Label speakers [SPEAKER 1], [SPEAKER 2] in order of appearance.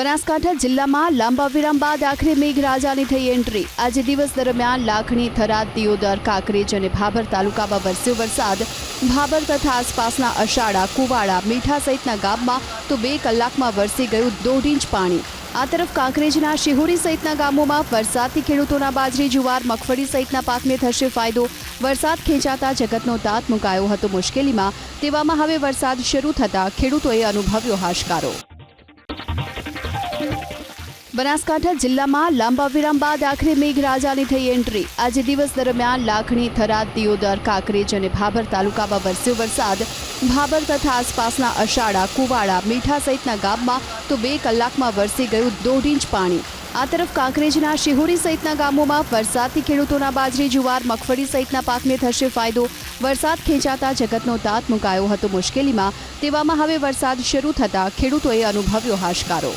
[SPEAKER 1] બનાસકાંઠા જિલ્લામાં લાંબા વિરામ બાદ આખરે મેઘરાજાની થઈ એન્ટ્રી. આજે દિવસ દરમિયાન લાખણી થરાદ, દિયોદર, કાંકરેજ અને ભાભર તાલુકામાં વરસ્યો વરસાદ. ભાભર તથા આસપાસના અષાડા કુવાડા, મીઠા સહિતના ગામમાં તો બે કલાકમાં વરસી ગયું દોઢ ઇંચ પાણી. આ તરફ કાંકરેજના શિહોરી સહિતના ગામોમાં વરસાદથી ખેડૂતોના બાજરી, જુવાર, મગફળી સહિતના પાકને થશે ફાયદો. વરસાદ ખેંચાતા જગતનો દાંત મુકાયો હતો મુશ્કેલીમાં. તેવામાં હવે વરસાદ શરૂ થતાં ખેડૂતોએ અનુભવ્યો હાશકારો. બનાસકાંઠા જિલ્લામાં લાંબા વિરામ બાદ આખરે મેઘરાજાની થઈ એન્ટ્રી. આજે દિવસ દરમિયાન લાખણી, થરાદ, દિયોદર, કાંકરેજ અને ભાભર તાલુકામાં વરસ્યો વરસાદ. ભાભર તથા આસપાસના અષાડા કુવાડા, મીઠા સહિતના ગામમાં તો બે કલાકમાં વરસી ગયું દોઢ ઇંચ પાણી. આ તરફ કાંકરેજના શિહોરી સહિતના ગામોમાં વરસાદથી ખેડૂતોના બાજરી, જુવાર, મગફળી સહિતના પાકને થશે ફાયદો. વરસાદ ખેંચાતા જગતનો તાત મુકાયો હતો મુશ્કેલીમાં. તેવામાં હવે વરસાદ શરૂ થતાં ખેડૂતોએ અનુભવ્યો હાશકારો.